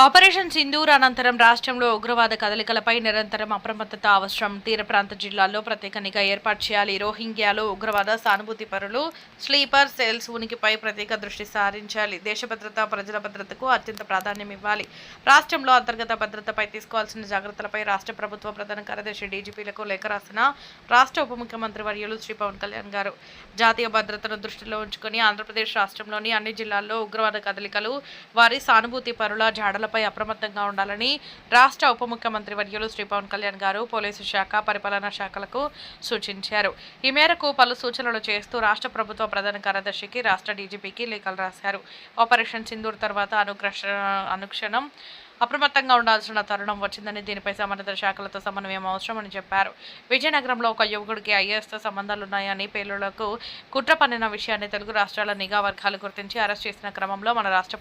Operation Sindoor అనంతరం రాష్ట్రంలో ఉగ్రవాద కదలికలపై నిరంతరం అప్రమత్తత అవసరం. తీర ప్రాంత జిల్లాల్లో ప్రత్యేక నిఘా ఏర్పాటు చేయాలి. రోహింగ్యాలో ఉగ్రవాద సానుభూతి పరులు స్లీపర్ సెల్స్ ఉనికిపై ప్రత్యేక దృష్టి సారించాలి. దేశ భద్రత ప్రజల భద్రతకు అత్యంత ప్రాధాన్యం ఇవ్వాలి. రాష్ట్రంలో అంతర్గత భద్రతపై తీసుకోవాల్సిన జాగ్రత్తలపై రాష్ట్ర ప్రభుత్వ ప్రధాన కార్యదర్శి డీజీపీలకు లేఖ రాసిన రాష్ట్ర ఉప ముఖ్యమంత్రి వర్యులు శ్రీ పవన్ కళ్యాణ్ గారు. జాతీయ భద్రతను దృష్టిలో ఉంచుకొని ఆంధ్రప్రదేశ్ రాష్ట్రంలోని అన్ని జిల్లాల్లో ఉగ్రవాద కదలికలు వారి సానుభూతి పరుల దాడులపై అప్రమత్తంగా ఉండాలని రాష్ట్ర ఉప ముఖ్యమంత్రి వర్యులు శ్రీ పవన్ కళ్యాణ్ గారు పోలీసు శాఖ పరిపాలనా శాఖలకు సూచించారు. ఈ మేరకు పలు సూచనలు చేస్తూ రాష్ట్ర ప్రభుత్వ ప్రధాన కార్యదర్శికి రాష్ట్ర డీజీపీకి లేఖలు రాశారు. ఆపరేషన్ సింధూర్ తర్వాత అనుగ్రష అనుక్షణం అప్రమత్తంగా ఉండాల్సిన తరుణం వచ్చిందని దీనిపై సంబంధిత శాఖలతో సమన్వయం అవసరమని చెప్పారు. విజయనగరంలో ఒక యువకుడికి ఐఏఎస్తో సంబంధాలున్నాయని పేలులకు కుట్ర పన్నిన విషయాన్ని తెలుగు రాష్ట్రాల నిఘా వర్గాలు గుర్తించి అరెస్ట్ చేసిన క్రమంలో మన రాష్ట్ర